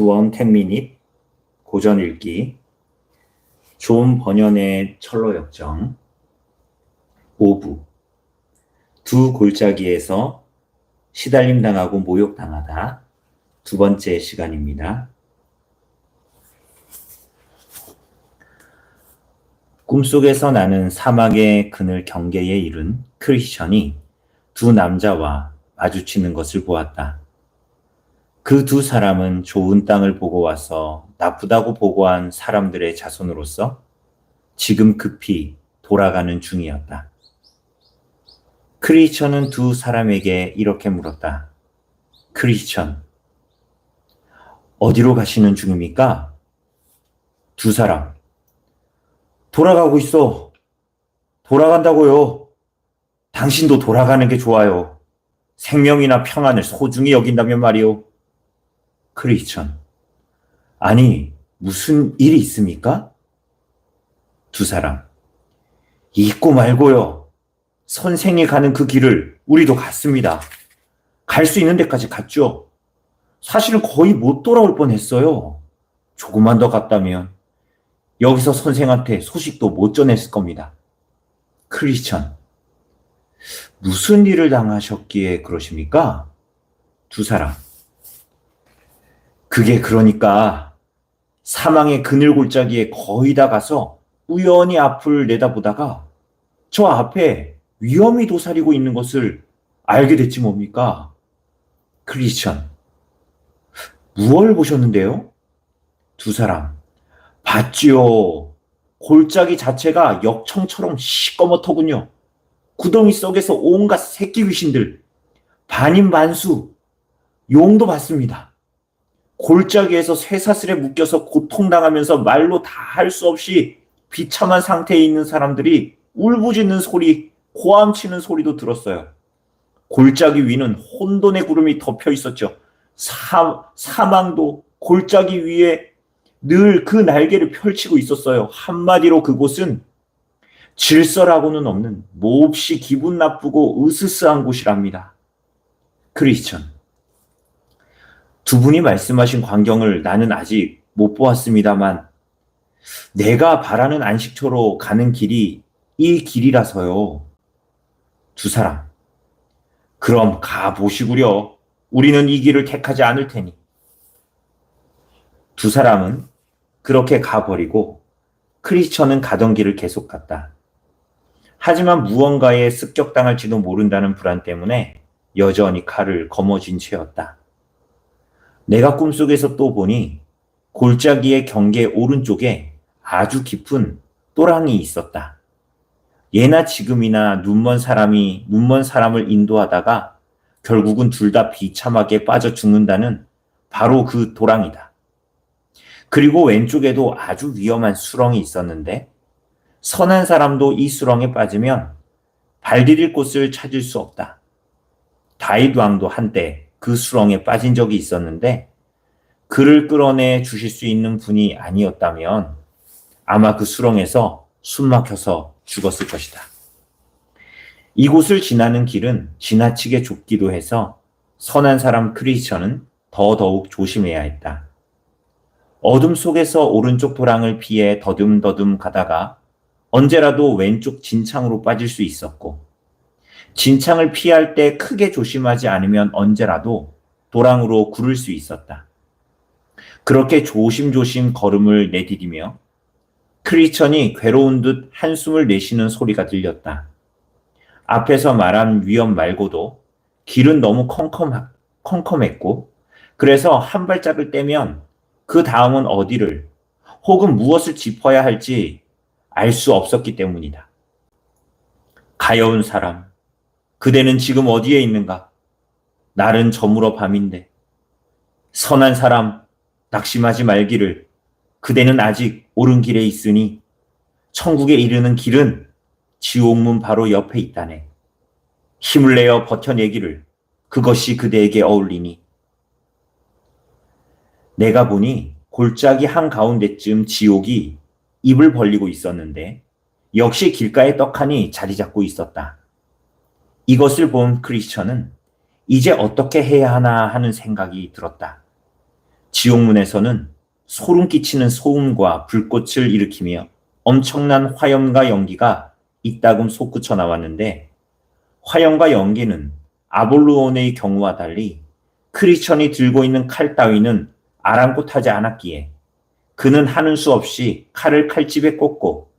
One Ten Minute 고전 읽기 존 번연의 철로 역정 5부 두 골짜기에서 시달림 당하고 모욕 당하다 두 번째 시간입니다. 꿈속에서 나는 사막의 그늘 경계에 이른 크리스천이 두 남자와 마주치는 것을 보았다. 그 두 사람은 좋은 땅을 보고 와서 나쁘다고 보고한 사람들의 자손으로서 지금 급히 돌아가는 중이었다. 크리스천은 두 사람에게 이렇게 물었다. 크리스천, 어디로 가시는 중입니까? 두 사람, 돌아가고 있어. 돌아간다고요. 당신도 돌아가는 게 좋아요. 생명이나 평안을 소중히 여긴다면 말이오. 크리스천. 아니, 무슨 일이 있습니까? 두 사람. 있고 말고요. 선생이 가는 그 길을 우리도 갔습니다. 갈 수 있는 데까지 갔죠. 사실은 거의 못 돌아올 뻔 했어요. 조금만 더 갔다면 여기서 선생한테 소식도 못 전했을 겁니다. 크리스천. 무슨 일을 당하셨기에 그러십니까? 두 사람. 그게 그러니까 사망의 그늘 골짜기에 거의 다 가서 우연히 앞을 내다보다가 저 앞에 위험이 도사리고 있는 것을 알게 됐지 뭡니까? 크리스천. 무얼 보셨는데요? 두 사람. 봤지요. 골짜기 자체가 역청처럼 시꺼멓더군요. 구덩이 속에서 온갖 새끼 귀신들, 반인반수, 용도 봤습니다. 골짜기에서 쇠사슬에 묶여서 고통당하면서 말로 다 할 수 없이 비참한 상태에 있는 사람들이 울부짖는 소리, 고함치는 소리도 들었어요. 골짜기 위는 혼돈의 구름이 덮여 있었죠. 사, 사망도 골짜기 위에 늘 그 날개를 펼치고 있었어요. 한마디로 그곳은 질서라고는 없는 몹시 기분 나쁘고 으스스한 곳이랍니다. 크리스천. 두 분이 말씀하신 광경을 나는 아직 못 보았습니다만 내가 바라는 안식처로 가는 길이 이 길이라서요. 두 사람. 그럼 가 보시구려. 우리는 이 길을 택하지 않을 테니. 두 사람은 그렇게 가버리고 크리스천은 가던 길을 계속 갔다. 하지만 무언가에 습격당할지도 모른다는 불안 때문에 여전히 칼을 거머쥔 채였다. 내가 꿈속에서 또 보니 골짜기의 경계 오른쪽에 아주 깊은 또랑이 있었다. 예나 지금이나 눈먼 사람이 눈먼 사람을 인도하다가 결국은 둘 다 비참하게 빠져 죽는다는 바로 그 도랑이다. 그리고 왼쪽에도 아주 위험한 수렁이 있었는데 선한 사람도 이 수렁에 빠지면 발 디딜 곳을 찾을 수 없다. 다이드 왕도 한때 그 수렁에 빠진 적이 있었는데 그를 끌어내 주실 수 있는 분이 아니었다면 아마 그 수렁에서 숨 막혀서 죽었을 것이다. 이곳을 지나는 길은 지나치게 좁기도 해서 선한 사람 크리스천은 더더욱 조심해야 했다. 어둠 속에서 오른쪽 도랑을 피해 더듬더듬 가다가 언제라도 왼쪽 진창으로 빠질 수 있었고, 진창을 피할 때 크게 조심하지 않으면 언제라도 도랑으로 구를 수 있었다. 그렇게 조심조심 걸음을 내디디며 크리스천이 괴로운 듯 한숨을 내쉬는 소리가 들렸다. 앞에서 말한 위험 말고도 길은 너무 컴컴, 컴컴했고, 그래서 한 발짝을 떼면 그 다음은 어디를 혹은 무엇을 짚어야 할지 알 수 없었기 때문이다. 가여운 사람, 그대는 지금 어디에 있는가? 날은 저물어 밤인데 선한 사람 낙심하지 말기를 그대는 아직 옳은 길에 있으니 천국에 이르는 길은 지옥문 바로 옆에 있다네. 힘을 내어 버텨내기를 그것이 그대에게 어울리니 내가 보니 골짜기 한가운데쯤 지옥이 입을 벌리고 있었는데 역시 길가에 떡하니 자리 잡고 있었다. 이것을 본 크리스천은 이제 어떻게 해야 하나 하는 생각이 들었다. 지옥문에서는 소름 끼치는 소음과 불꽃을 일으키며 엄청난 화염과 연기가 이따금 솟구쳐 나왔는데 화염과 연기는 아볼루온의 경우와 달리 크리스천이 들고 있는 칼 따위는 아랑곳하지 않았기에 그는 하는 수 없이 칼을 칼집에 꽂고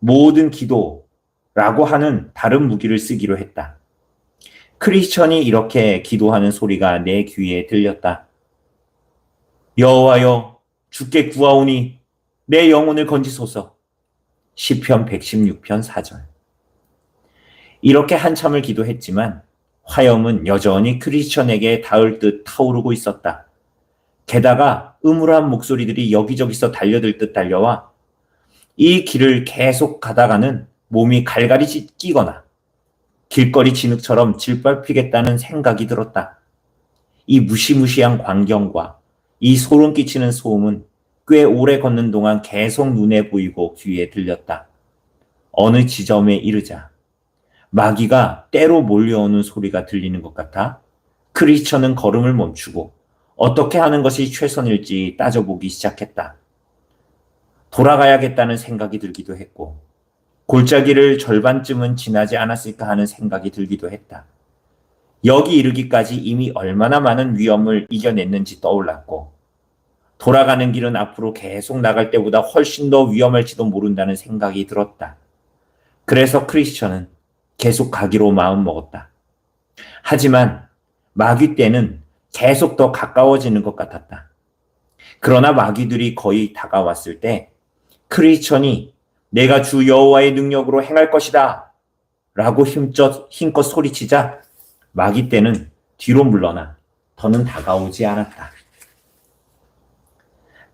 모든 기도라고 하는 다른 무기를 쓰기로 했다. 크리스천이 이렇게 기도하는 소리가 내 귀에 들렸다. 여호와여 주께 구하오니 내 영혼을 건지소서. 시편 116편 4절. 이렇게 한참을 기도했지만 화염은 여전히 크리스천에게 닿을 듯 타오르고 있었다. 게다가 음울한 목소리들이 여기저기서 달려들 듯 달려와 이 길을 계속 가다가는 몸이 갈갈이 찢기거나 길거리 진흙처럼 질밟히겠다는 생각이 들었다. 이 무시무시한 광경과 이 소름 끼치는 소음은 꽤 오래 걷는 동안 계속 눈에 보이고 귀에 들렸다. 어느 지점에 이르자 마귀가 때로 몰려오는 소리가 들리는 것 같아 크리스천은 걸음을 멈추고 어떻게 하는 것이 최선일지 따져보기 시작했다. 돌아가야겠다는 생각이 들기도 했고 골짜기를 절반쯤은 지나지 않았을까 하는 생각이 들기도 했다. 여기 이르기까지 이미 얼마나 많은 위험을 이겨냈는지 떠올랐고 돌아가는 길은 앞으로 계속 나갈 때보다 훨씬 더 위험할지도 모른다는 생각이 들었다. 그래서 크리스천은 계속 가기로 마음 먹었다. 하지만 마귀 때는 계속 더 가까워지는 것 같았다. 그러나 마귀들이 거의 다가왔을 때 크리스천이 내가 주 여호와의 능력으로 행할 것이다 라고 힘껏, 힘껏 소리치자 마귀 때는 뒤로 물러나 더는 다가오지 않았다.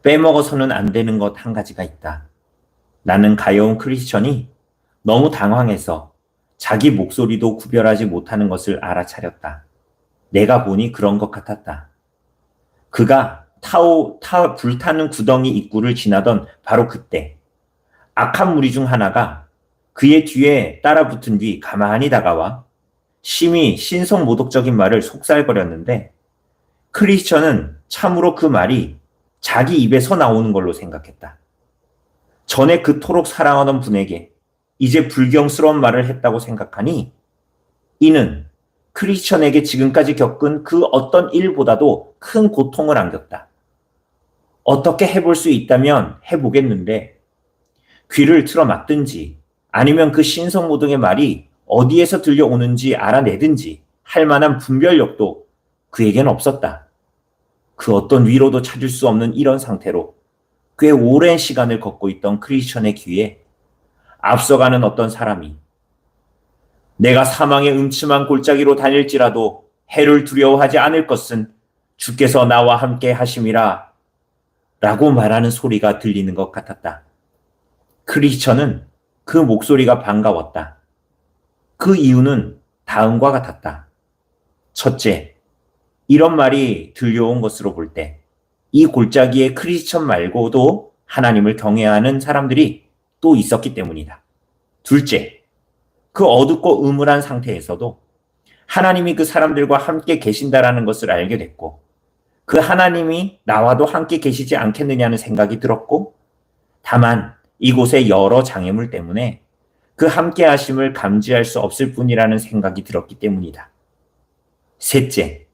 빼먹어서는 안 되는 것 한 가지가 있다. 나는 가여운 크리스천이 너무 당황해서 자기 목소리도 구별하지 못하는 것을 알아차렸다. 내가 보니 그런 것 같았다. 그가 타오, 타, 불타는 구덩이 입구를 지나던 바로 그때 악한 무리 중 하나가 그의 뒤에 따라 붙은 뒤 가만히 다가와 심히 신성 모독적인 말을 속살거렸는데 크리스천은 참으로 그 말이 자기 입에서 나오는 걸로 생각했다. 전에 그토록 사랑하던 분에게 이제 불경스러운 말을 했다고 생각하니 이는 크리스천에게 지금까지 겪은 그 어떤 일보다도 큰 고통을 안겼다. 어떻게 해볼 수 있다면 해보겠는데 귀를 틀어 막든지 아니면 그 신성모독의 말이 어디에서 들려오는지 알아내든지 할 만한 분별력도 그에겐 없었다. 그 어떤 위로도 찾을 수 없는 이런 상태로 꽤 오랜 시간을 걷고 있던 크리스천의 귀에 앞서가는 어떤 사람이 내가 사망의 음침한 골짜기로 다닐지라도 해를 두려워하지 않을 것은 주께서 나와 함께 하심이라 라고 말하는 소리가 들리는 것 같았다. 크리스천은 그 목소리가 반가웠다. 그 이유는 다음과 같았다. 첫째, 이런 말이 들려온 것으로 볼 때 이 골짜기에 크리스천 말고도 하나님을 경외하는 사람들이 또 있었기 때문이다. 둘째, 그 어둡고 음울한 상태에서도 하나님이 그 사람들과 함께 계신다라는 것을 알게 됐고 그 하나님이 나와도 함께 계시지 않겠느냐는 생각이 들었고 다만 이곳의 여러 장애물 때문에 그 함께 하심을 감지할 수 없을 뿐이라는 생각이 들었기 때문이다. 셋째,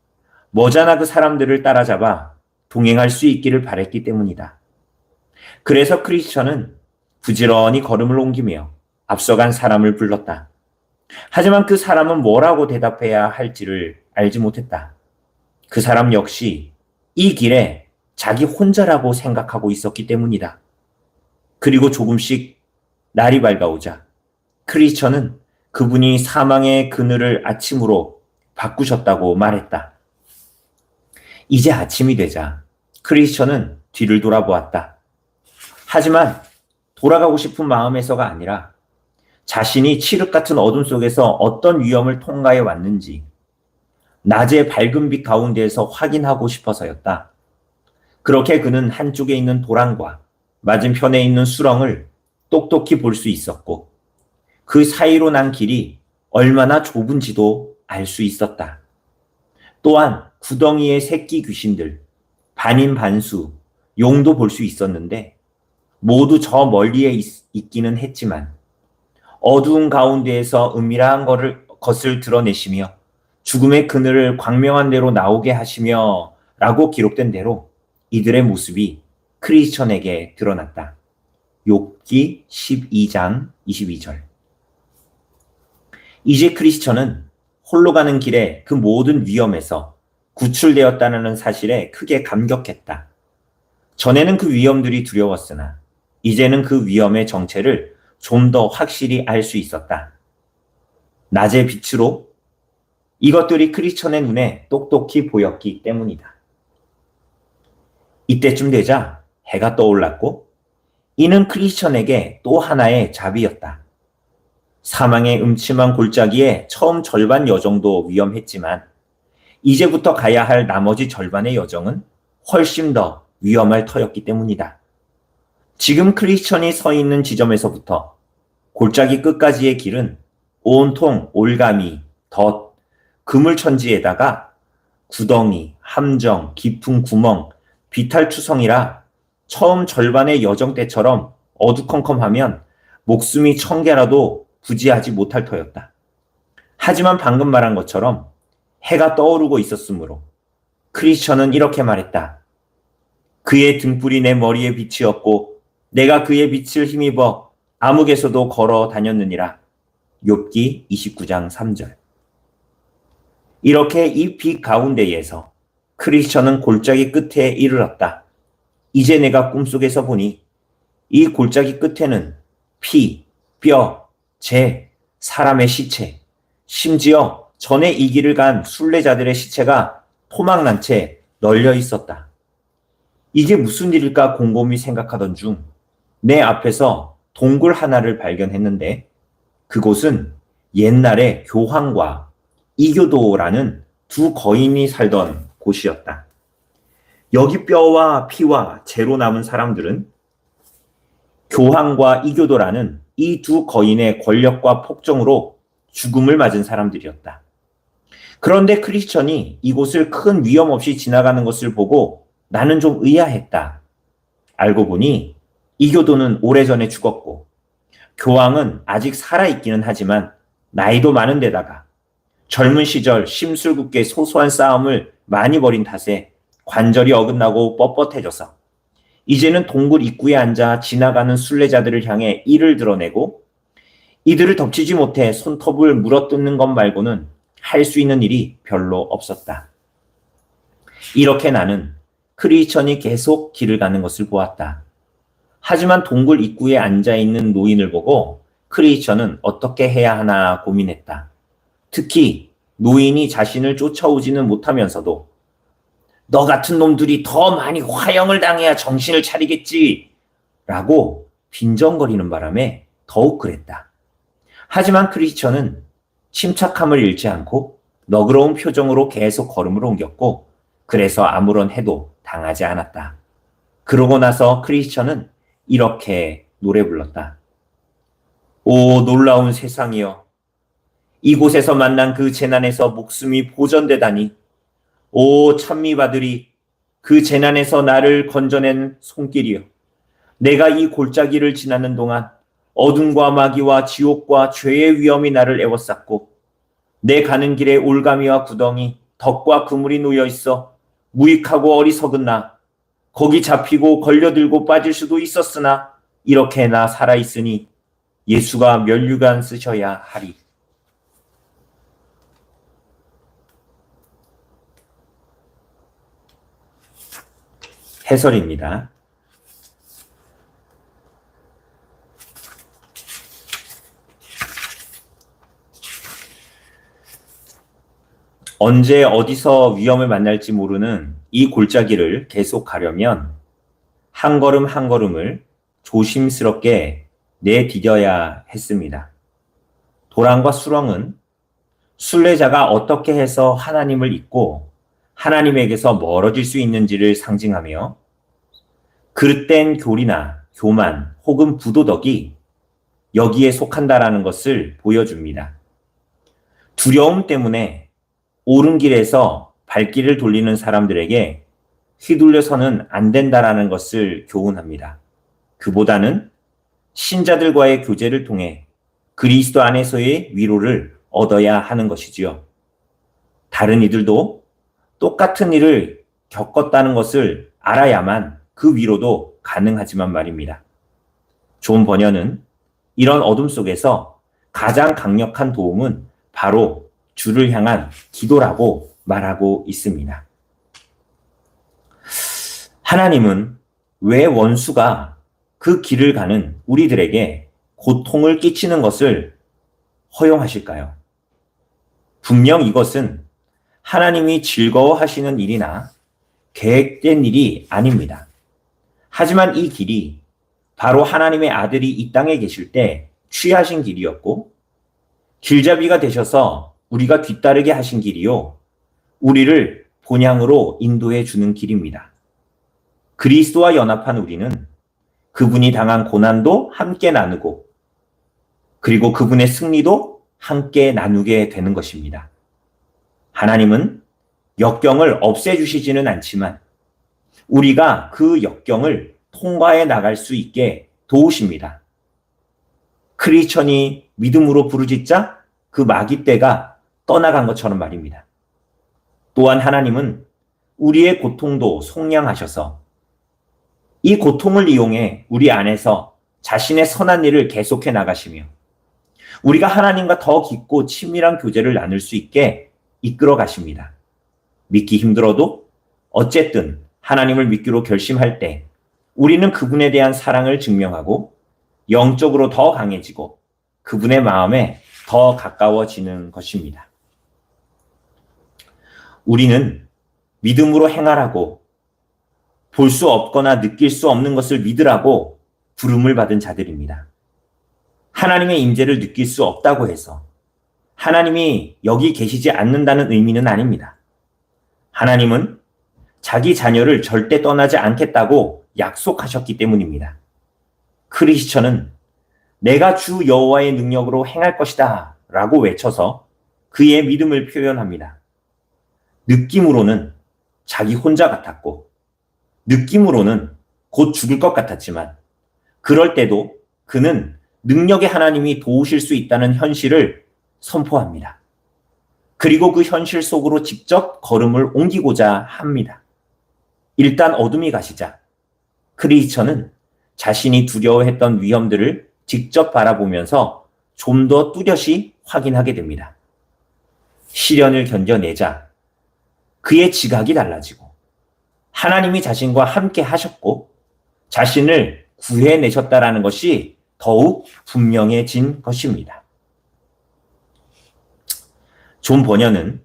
머자나 그 사람들을 따라잡아 동행할 수 있기를 바랬기 때문이다. 그래서 크리스천은 부지런히 걸음을 옮기며 앞서간 사람을 불렀다. 하지만 그 사람은 뭐라고 대답해야 할지를 알지 못했다. 그 사람 역시 이 길에 자기 혼자라고 생각하고 있었기 때문이다. 그리고 조금씩 날이 밝아오자 크리스천은 그분이 사망의 그늘을 아침으로 바꾸셨다고 말했다. 이제 아침이 되자 크리스천은 뒤를 돌아보았다. 하지만 돌아가고 싶은 마음에서가 아니라 자신이 칠흑 같은 어둠 속에서 어떤 위험을 통과해 왔는지 낮의 밝은 빛 가운데에서 확인하고 싶어서였다. 그렇게 그는 한쪽에 있는 도랑과 맞은편에 있는 수렁을 똑똑히 볼 수 있었고 그 사이로 난 길이 얼마나 좁은지도 알 수 있었다. 또한 구덩이의 새끼 귀신들, 반인 반수, 용도 볼 수 있었는데 모두 저 멀리에 있, 있기는 했지만 어두운 가운데에서 은밀한 것을, 것을 드러내시며 죽음의 그늘을 광명한 대로 나오게 하시며 라고 기록된 대로 이들의 모습이 크리스천에게 드러났다. 욥기 12장 22절 이제 크리스천은 홀로 가는 길에 그 모든 위험에서 구출되었다는 사실에 크게 감격했다. 전에는 그 위험들이 두려웠으나 이제는 그 위험의 정체를 좀 더 확실히 알 수 있었다. 낮의 빛으로 이것들이 크리스천의 눈에 똑똑히 보였기 때문이다. 이때쯤 되자 해가 떠올랐고 이는 크리스천에게 또 하나의 자비였다. 사망의 음침한 골짜기에 처음 절반 여정도 위험했지만 이제부터 가야 할 나머지 절반의 여정은 훨씬 더 위험할 터였기 때문이다. 지금 크리스천이 서 있는 지점에서부터 골짜기 끝까지의 길은 온통 올가미, 덫, 그물천지에다가 구덩이, 함정, 깊은 구멍, 비탈투성이라 처음 절반의 여정 때처럼 어두컴컴하면 목숨이 천 개라도 부지하지 못할 터였다. 하지만 방금 말한 것처럼 해가 떠오르고 있었으므로 크리스천은 이렇게 말했다. 그의 등불이 내 머리에 빛이었고 내가 그의 빛을 힘입어 암흑에서도 걸어 다녔느니라. 욥기 29장 3절. 이렇게 이 빛 가운데에서 크리스천은 골짜기 끝에 이르렀다. 이제 내가 꿈속에서 보니 이 골짜기 끝에는 피, 뼈, 재, 사람의 시체, 심지어 전에 이 길을 간 순례자들의 시체가 토막난 채 널려 있었다. 이게 무슨 일일까 곰곰이 생각하던 중 내 앞에서 동굴 하나를 발견했는데 그곳은 옛날에 교황과 이교도라는 두 거인이 살던 곳이었다. 여기 뼈와 피와 재로 남은 사람들은 교황과 이교도라는 이 두 거인의 권력과 폭정으로 죽음을 맞은 사람들이었다. 그런데 크리스천이 이곳을 큰 위험 없이 지나가는 것을 보고 나는 좀 의아했다. 알고 보니 이교도는 오래전에 죽었고 교황은 아직 살아있기는 하지만 나이도 많은 데다가 젊은 시절 심술궂게 소소한 싸움을 많이 벌인 탓에 관절이 어긋나고 뻣뻣해져서 이제는 동굴 입구에 앉아 지나가는 순례자들을 향해 이를 드러내고 이들을 덮치지 못해 손톱을 물어뜯는 것 말고는 할 수 있는 일이 별로 없었다. 이렇게 나는 크리스천이 계속 길을 가는 것을 보았다. 하지만 동굴 입구에 앉아 있는 노인을 보고 크리스천은 어떻게 해야 하나 고민했다. 특히 노인이 자신을 쫓아오지는 못하면서도 너 같은 놈들이 더 많이 화형을 당해야 정신을 차리겠지. 라고 빈정거리는 바람에 더욱 그랬다. 하지만 크리스천은 침착함을 잃지 않고 너그러운 표정으로 계속 걸음을 옮겼고 그래서 아무런 해도 당하지 않았다. 그러고 나서 크리스천은 이렇게 노래 불렀다. 오 놀라운 세상이여 이곳에서 만난 그 재난에서 목숨이 보전되다니 오 찬미받으리 그 재난에서 나를 건져낸 손길이여 내가 이 골짜기를 지나는 동안 어둠과 마귀와 지옥과 죄의 위험이 나를 애워쌌고 내 가는 길에 올가미와 구덩이 덕과 그물이 놓여 있어 무익하고 어리석은 나 거기 잡히고 걸려들고 빠질 수도 있었으나 이렇게 나 살아있으니 예수가 면류관 쓰셔야 하리. 해설입니다. 언제 어디서 위험을 만날지 모르는 이 골짜기를 계속 가려면 한 걸음 한 걸음을 조심스럽게 내디뎌야 했습니다. 도랑과 수렁은 순례자가 어떻게 해서 하나님을 잊고 하나님에게서 멀어질 수 있는지를 상징하며 그릇된 교리나 교만 혹은 부도덕이 여기에 속한다라는 것을 보여줍니다. 두려움 때문에 옳은 길에서 발길을 돌리는 사람들에게 휘둘려서는 안 된다라는 것을 교훈합니다. 그보다는 신자들과의 교제를 통해 그리스도 안에서의 위로를 얻어야 하는 것이지요. 다른 이들도 똑같은 일을 겪었다는 것을 알아야만 그 위로도 가능하지만 말입니다. 존 버녀는 이런 어둠 속에서 가장 강력한 도움은 바로 주를 향한 기도라고 말하고 있습니다. 하나님은 왜 원수가 그 길을 가는 우리들에게 고통을 끼치는 것을 허용하실까요? 분명 이것은 하나님이 즐거워하시는 일이나 계획된 일이 아닙니다. 하지만 이 길이 바로 하나님의 아들이 이 땅에 계실 때 취하신 길이었고, 길잡이가 되셔서 우리가 뒤따르게 하신 길이요. 우리를 본향으로 인도해 주는 길입니다. 그리스도와 연합한 우리는 그분이 당한 고난도 함께 나누고 그리고 그분의 승리도 함께 나누게 되는 것입니다. 하나님은 역경을 없애주시지는 않지만 우리가 그 역경을 통과해 나갈 수 있게 도우십니다. 크리스천이 믿음으로 부르짖자 그 마귀 때가 떠나간 것처럼 말입니다. 또한 하나님은 우리의 고통도 속량하셔서 이 고통을 이용해 우리 안에서 자신의 선한 일을 계속해 나가시며 우리가 하나님과 더 깊고 친밀한 교제를 나눌 수 있게 이끌어 가십니다. 믿기 힘들어도 어쨌든 하나님을 믿기로 결심할 때 우리는 그분에 대한 사랑을 증명하고 영적으로 더 강해지고 그분의 마음에 더 가까워지는 것입니다. 우리는 믿음으로 행하라고 볼 수 없거나 느낄 수 없는 것을 믿으라고 부름을 받은 자들입니다. 하나님의 임재를 느낄 수 없다고 해서 하나님이 여기 계시지 않는다는 의미는 아닙니다. 하나님은 자기 자녀를 절대 떠나지 않겠다고 약속하셨기 때문입니다. 크리스천은 내가 주 여호와의 능력으로 행할 것이다 라고 외쳐서 그의 믿음을 표현합니다. 느낌으로는 자기 혼자 같았고 느낌으로는 곧 죽을 것 같았지만 그럴 때도 그는 능력의 하나님이 도우실 수 있다는 현실을 선포합니다. 그리고 그 현실 속으로 직접 걸음을 옮기고자 합니다. 일단 어둠이 가시자 크리스천은 자신이 두려워했던 위험들을 직접 바라보면서 좀 더 뚜렷이 확인하게 됩니다. 시련을 견뎌내자 그의 지각이 달라지고 하나님이 자신과 함께 하셨고 자신을 구해내셨다라는 것이 더욱 분명해진 것입니다. 존 버녀는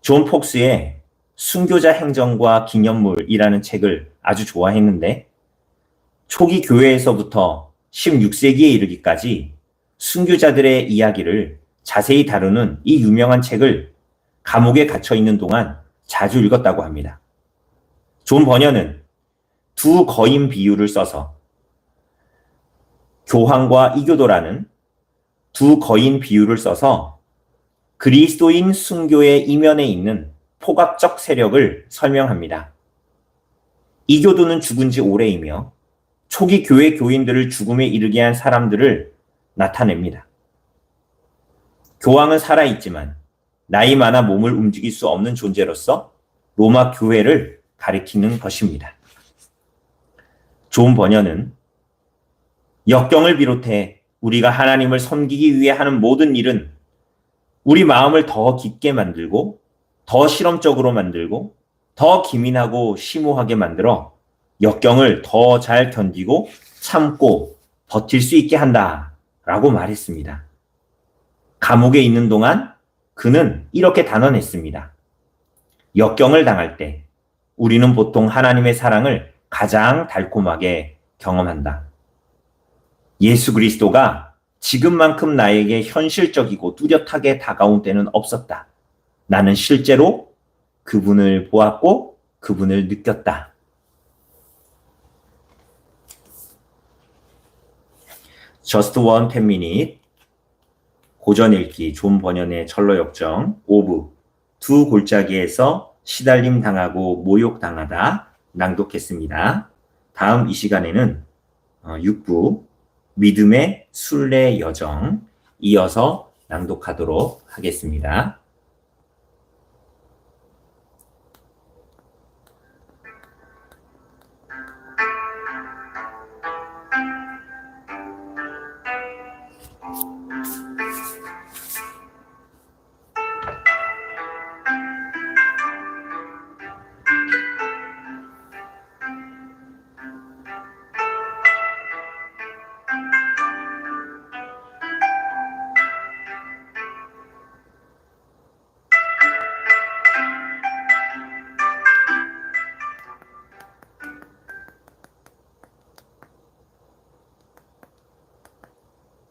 존 폭스의 순교자 행정과 기념물이라는 책을 아주 좋아했는데 초기 교회에서부터 16세기에 이르기까지 순교자들의 이야기를 자세히 다루는 이 유명한 책을 감옥에 갇혀 있는 동안 자주 읽었다고 합니다. 존 버녀는 두 거인 비유를 써서 교황과 이교도라는 두 거인 비유를 써서 그리스도인 순교의 이면에 있는 포괄적 세력을 설명합니다. 이교도는 죽은 지 오래이며 초기 교회 교인들을 죽음에 이르게 한 사람들을 나타냅니다. 교황은 살아있지만 나이 많아 몸을 움직일 수 없는 존재로서 로마 교회를 가리키는 것입니다. 존 버녀는 역경을 비롯해 우리가 하나님을 섬기기 위해 하는 모든 일은 우리 마음을 더 깊게 만들고 더 실험적으로 만들고 더 기민하고 심오하게 만들어 역경을 더 잘 견디고 참고 버틸 수 있게 한다 라고 말했습니다. 감옥에 있는 동안 그는 이렇게 단언했습니다. 역경을 당할 때 우리는 보통 하나님의 사랑을 가장 달콤하게 경험한다. 예수 그리스도가 지금만큼 나에게 현실적이고 뚜렷하게 다가온 때는 없었다. 나는 실제로 그분을 보았고 그분을 느꼈다. Just One 10 Minute 고전 읽기 존 번연의 철로 역정 5부 두 골짜기에서 시달림 당하고 모욕 당하다 낭독했습니다. 다음 이 시간에는 6부 믿음의 순례 여정 이어서 낭독하도록 하겠습니다.